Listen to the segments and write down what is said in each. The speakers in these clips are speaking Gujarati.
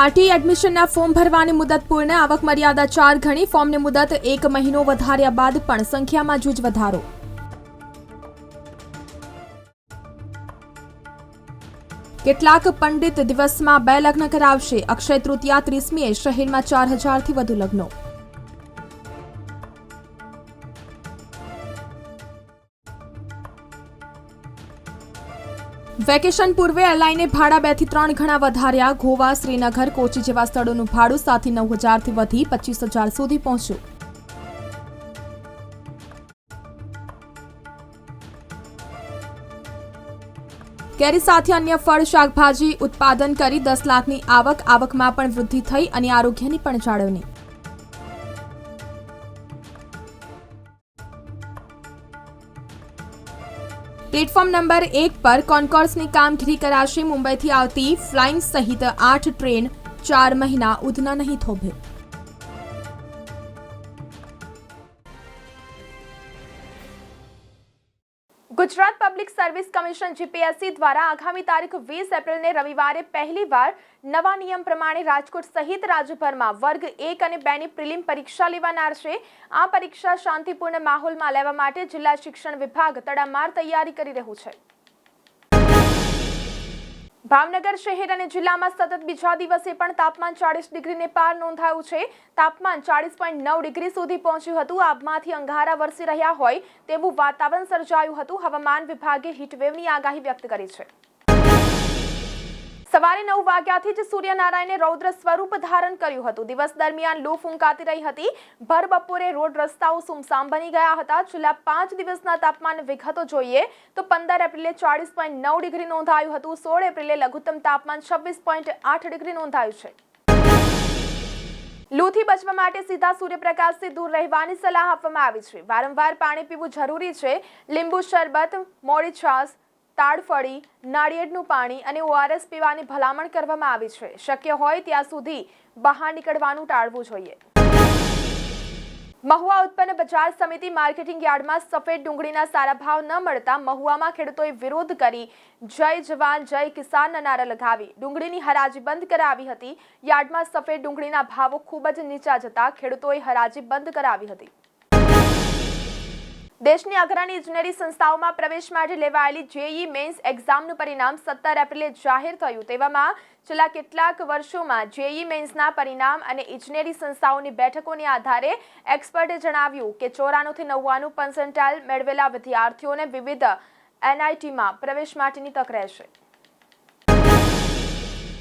આરટી એડમિશનના ફોર્મ ભરવાની મુદત પૂર્ણ, આવક મર્યાદા ચાર ગણી, ફોર્મની મુદત એક મહિનો વધાર્યા બાદ પણ સંખ્યામાં જૂજ વધારો. કેટલાક પંડિત દિવસમાં બે લગ્ન કરાવશે. અક્ષય તૃતીયા ત્રીસમીએ શહેરમાં ચાર હજારથી વધુ લગ્નો. વેકેશન પૂર્વે એરલાઈને ભાડા બેથી ત્રણ ગણા વધાર્યા. ગોવા, શ્રીનગર, કોચી જેવા સ્થળોનું ભાડું સાથે નવ હજારથી વધી પચીસ હજાર સુધી પહોંચ્યું. કેરી સાથે અન્ય ફળ, શાકભાજી ઉત્પાદન કરી દસ લાખની આવક, આવકમાં પણ વૃદ્ધિ થઈ અને આરોગ્યની પણ જાળવણી. પ્લેટફોર્મ નંબર એક પર કોન્કોર્સની કામગીરી કરાશે. મુંબઈથી આવતી ફ્લાઇંગ સહિત આઠ ટ્રેન ચાર મહિના ઉધના નહીં થોભે. પબ્લિક સર્વિસ કમિશન જીપીએસસી દ્વારા આગામી તારીખ વીસ એપ્રિલને રવિવારે પહેલીવાર નવા નિયમ પ્રમાણે રાજકોટ સહિત રાજ્યભરમાં વર્ગ એક અને બેની પ્રિલિમ પરીક્ષા લેવાનાર છે. આ પરીક્ષા શાંતિપૂર્ણ માહોલમાં લેવા માટે જિલ્લા શિક્ષણ વિભાગ તડામાર તૈયારી કરી રહ્યું છે. ભાવનગર શહેર અને જિલ્લામાં સતત બીજા દિવસે પણ તાપમાન ચાળીસ ડિગ્રીને પાર નોંધાયું છે. તાપમાન ચાળીસ પોઈન્ટ નવ ડિગ્રી સુધી પહોંચ્યું હતું. આબમાંથી અંગારા વરસી રહ્યા હોય તેવું વાતાવરણ સર્જાયું હતું. હવામાન વિભાગે હીટવેવની આગાહી વ્યક્ત કરી છે. સવારે નવ વાગ્યાથી જ સૂર્યનારાયણે રૌદ્ર સ્વરૂપ ધારણ કર્યું હતું. દિવસ દરમિયાન લૂ ફૂંકાતી રહી હતી. ભર બપોરે રોડ રસ્તાઓ સુમસામ બની ગયા હતા. છેલ્લા પાંચ દિવસના તાપમાન વિગતો જોઈએ તો પંદર એપ્રિલે ચાળીસ પોઈન્ટ નવ ડિગ્રી નોંધાયું હતું. સોળ એપ્રિલે લઘુત્તમ તાપમાન છવ્વીસ પોઈન્ટ આઠ ડિગ્રી નોંધાયું છે. લૂથી બચવા માટે સીધા સૂર્યપ્રકાશથી દૂર રહેવાની સલાહ આપવામાં આવી છે. વારંવાર પાણી પીવું જરૂરી છે. લીંબુ શરબત મોડી છાશ તાડફળી નાળિયેરનું પાણી અને ઓઆરએસ પીવાની ભલામણ કરવામાં આવી છે. શક્ય હોય ત્યાં સુધી બહાર નીકળવાનું ટાળવું જોઈએ. મહુવા ઉત્પન્ન બજાર સમિતિ માર્કેટિંગ યાર્ડમાં સફેદ ડુંગળીના સારા ભાવ ન મળતા મહુવામાં ખેડૂતોએ વિરોધ કરી જય જવાન, જય કિસાનના નારા લગાવી. ડુંગળીની હરાજી બંધ કરાવી હતી. યાર્ડમાં સફેદ ડુંગળીના ભાવો ખૂબ જ નીચા જતા ખેડૂતોએ હરાજી બંધ કરાવી હતી. દેશની અગ્રણી ઇજનેરી સંસ્થાઓમાં પ્રવેશ માટે લેવાયેલી જેઈ મેન્સ એક્ઝામનું પરિણામ સત્તર એપ્રિલે જાહેર થયું. તેવામાં છેલ્લા કેટલાક વર્ષોમાં જેઈ મેન્સના પરિણામ અને ઇજનેરી સંસ્થાઓની બેઠકોને આધારે એક્સપર્ટે જણાવ્યું કે ચોરાણુંથી નવ્વાણું પર્સન્ટાઇલ મેળવેલા વિદ્યાર્થીઓને વિવિધ એનઆઈટીમાં પ્રવેશ માટેની તક રહેશે.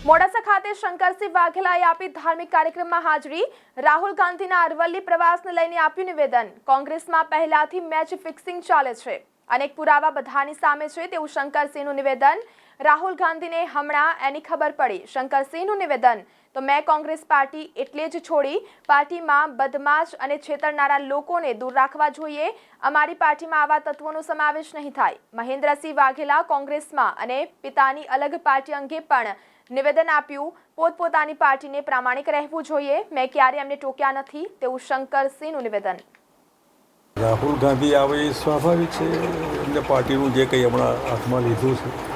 મોડાસા ખાતે શંકરસિંહ વાઘેલાએ આપી ધાર્મિક કાર્યક્રમમાં હાજરી. રાહુલ ગાંધીના અરવલ્લી પ્રવાસને લઈને આપ્યું નિવેદન. કોંગ્રેસમાં પહેલાથી મેચ ફિક્સિંગ ચાલે છે. અનેક પુરાવા બધાની સામે છે તેવું શંકરસિંહનું નિવેદન. રાહુલ ગાંધીને હમણાં એની ખબર પડી. શંકરસિંહનું નિવેદન, તો મેં કોંગ્રેસ પાર્ટી એટલે જ છોડી. પાર્ટીમાં બદમાશ અને છેતરનારા લોકોને દૂર રાખવા જોઈએ. અમારી પાર્ટીમાં આવા તત્વોનો સમાવેશ નહીં થાય. મહેન્દ્રસિંહ વાઘેલા કોંગ્રેસમાં અને પિતાની અલગ પાર્ટી અંગે પણ નિવેદન આપ્યું. પોતપોતાની પાર્ટીને પ્રામાણિક રહેવું જોઈએ. મેં ક્યારે એમને ટોક્યા નથી. તેવું શંકરસિંહનું નિવેદન. રાહુલ ગાંધી આવે એ સ્વાભાવિક છે. એમને પાર્ટીનું જે કંઈ હમણાં હાથમાં લીધું છે.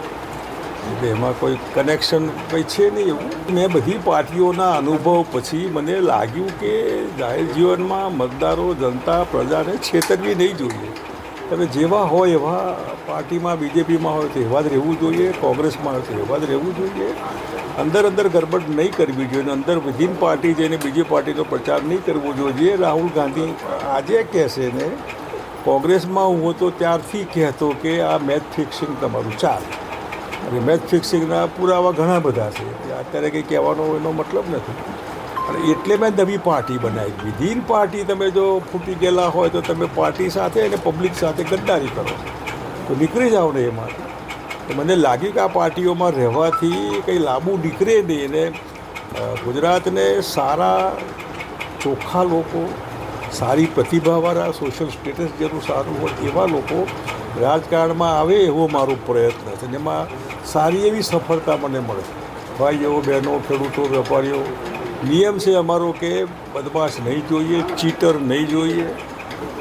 એટલે એમાં કોઈ કનેક્શન કંઈ છે નહીં એવું. મેં બધી પાર્ટીઓના અનુભવ પછી મને લાગ્યું કે જાહેર જીવનમાં મતદારો, જનતા, પ્રજાને છેતરવી નહીં જોઈએ. તમે જેવા હોય એવા પાર્ટીમાં, બીજેપીમાં હોય તો એવા જ રહેવું જોઈએ, કોંગ્રેસમાં હોય તેવા જ રહેવું જોઈએ. અંદર અંદર ગરબડ નહીં કરવી જોઈએ અને અંદર વિધિન પાર્ટી જઈને બીજી પાર્ટીનો પ્રચાર નહીં કરવો જોઈએ. રાહુલ ગાંધી આજે કહેશે ને, કોંગ્રેસમાં હું તો ત્યારથી કહેતો કે આ મેચ ફિક્સિંગ તમારું ચાલે. અને મેચ ફિક્સિંગના પુરાવા ઘણા બધા છે. અત્યારે કંઈ કહેવાનો એનો મતલબ નથી. અને એટલે મેં નવી પાર્ટી બનાવી વિધિન પાર્ટી તમે જો ફૂટી ગયેલા હોય તો તમે પાર્ટી સાથે અને પબ્લિક સાથે ગદ્દારી કરો. તો નીકળી જાઓ ને એમાંથી તો મને લાગ્યું કે આ પાર્ટીઓમાં રહેવાથી કંઈ લાંબુ નીકળે નહીં અને ગુજરાતને સારા, ચોખ્ખા લોકો, સારી પ્રતિભાવાળા સોશિયલ સ્ટેટસ જેનું સારું હોય એવા લોકો રાજકારણમાં આવે એવો મારો પ્રયત્ન છે. અને એમાં સારી એવી સફળતા મને મળે. ભાઈઓ, બહેનો, ખેડૂતો, વેપારીઓ નિયમ છે અમારો કે બદમાશ નહીં જોઈએ, ચીટર નહીં જોઈએ.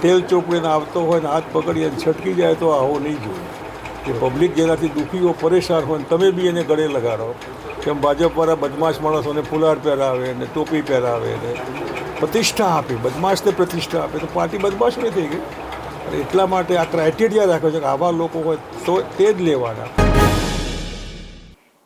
તેલ ચોપડીને આવતો હોય ને હાથ પકડી અને છટકી જાય તો આવો નહીં જોઈએ. એ પબ્લિક જેનાથી દુઃખીઓ પરેશાન હોય તમે બી એને ગળે લગાડો કેમ ભાજપવાળા બદમાશ માણસોને ફુલાર પહેરાવે ને ટોપી પહેરાવે ને પ્રતિષ્ઠા આપે, બદમાશને પ્રતિષ્ઠા આપે. તો પાર્ટી બદમાશ નહીં થઈ ગઈ. એટલા માટે આ ક્રાઇટેરિયા રાખ્યો છે કે આવા લોકો હોય તો તે જ લેવાના.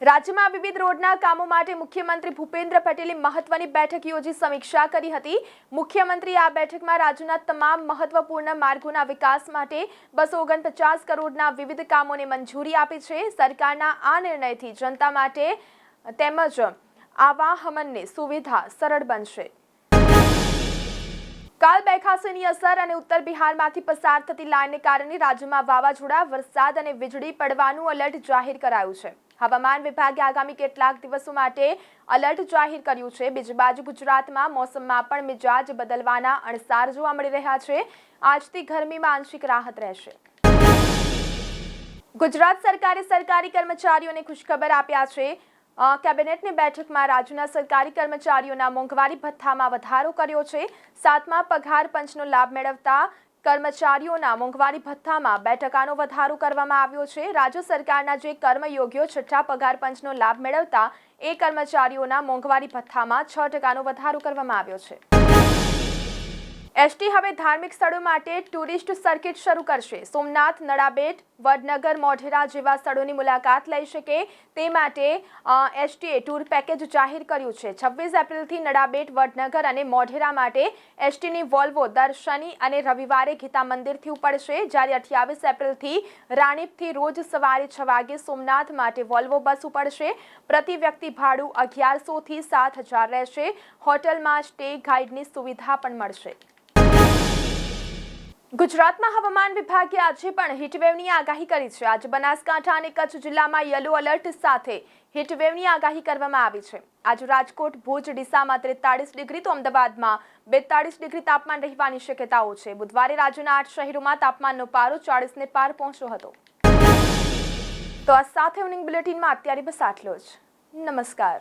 રાજ્યમાં વિવિધ રોડના કામો માટે મુખ્યમંત્રી ભૂપેન્દ્ર પટેલે મહત્વની બેઠક યોજી સમીક્ષા કરી હતી. મુખ્યમંત્રીએ આ બેઠકમાં રાજ્યના તમામ મહત્વપૂર્ણ માર્ગોના વિકાસ માટે બસો ઓગણપચાસ કરોડના વિવિધ કામોને મંજૂરી આપી છે. સરકારના આ નિર્ણયથી જનતા માટે તેમજ આવાહમનની સુવિધા સરળ બનશે. કાલ બેખાસીની અસર અને ઉત્તર બિહારમાંથી પસાર થતી લાઇનને કારણે રાજ્યમાં વાવાઝોડા, વરસાદ અને વીજળી પડવાનું એલર્ટ જાહેર કરાયું છે. હવામાન વિભાગે આગામી કેટલાક દિવસો માટે અલર્ટ જાહેર કર્યું છે. બીજી બાજુ ગુજરાતમાં મોસમમાં પણ મિજાજ બદલવાના અણસાર જોવા મળી રહ્યા છે. આજથી ગરમીમાં આંશિક રાહત રહેશે. ગુજરાત સરકારે સરકારી કર્મચારીઓને ખુશખબર આપ્યા છે. કેબિનેટની બેઠકમાં રાજ્યના સરકારી કર્મચારીઓના મોંઘવારી ભથ્થામાં વધારો કર્યો છે. સાતમા પગાર પંચનો લાભ મેળવતા કર્મચારીઓના મોંઘવારી ભથ્થામાં બે ટકાનો વધારો કરવામાં આવ્યો છે. રાજ્ય સરકારના જે કર્મયોગ્યો છઠ્ઠા પગાર પંચનો લાભ મેળવતા એ કર્મચારીઓના મોંઘવારી ભથ્થામાં છ ટકાનો વધારો કરવામાં આવ્યો છે. એસટી હવે ધાર્મિક સ્થળો માટે ટુરિસ્ટ સર્કિટ શરૂ કરશે. સોમનાથ નડાબેટ વડનગર, મોઢેરા જેવા સ્થળોની મુલાકાત લઈ શકે તે માટે એસટીએ ટૂર પેકેજ જાહેર કર્યું છે. છવ્વીસ એપ્રિલથી નડાબેટ, વડનગર અને મોઢેરા માટે એસટીની વોલ્વો દર શનિ અને રવિવારે ગીતા મંદિરથી ઉપડશે. જ્યારે અઠ્યાવીસ એપ્રિલથી રાણીપથી રોજ સવારે છ વાગે સોમનાથ માટે વોલ્વો બસ ઉપડશે. પ્રતિ વ્યક્તિ ભાડું અગિયારસોથી સાત હજાર રહેશે. હોટલમાં સ્ટે ગાઈડની સુવિધા પણ મળશે. ગુજરાતમાં હવામાન વિભાગે આજે પણ હીટવેવની આગાહી કરી છે. આજે બનાસકાંઠા અને કચ્છ જિલ્લામાં યલો એલર્ટ સાથે હીટવેવની આગાહી કરવામાં આવી છે. આજે રાજકોટ, ભુજ, ડીસામાં ત્રેતાળીસ ડિગ્રી, તો અમદાવાદમાં બેતાળીસ ડિગ્રી તાપમાન રહેવાની શક્યતાઓ છે. બુધવારે રાજ્યના આઠ શહેરોમાં તાપમાનનો પારો ચાળીસને પાર પહોંચ્યો હતો. તો આ સાથે બુલેટિનમાં અત્યારે બસ આટલો જ. નમસ્કાર.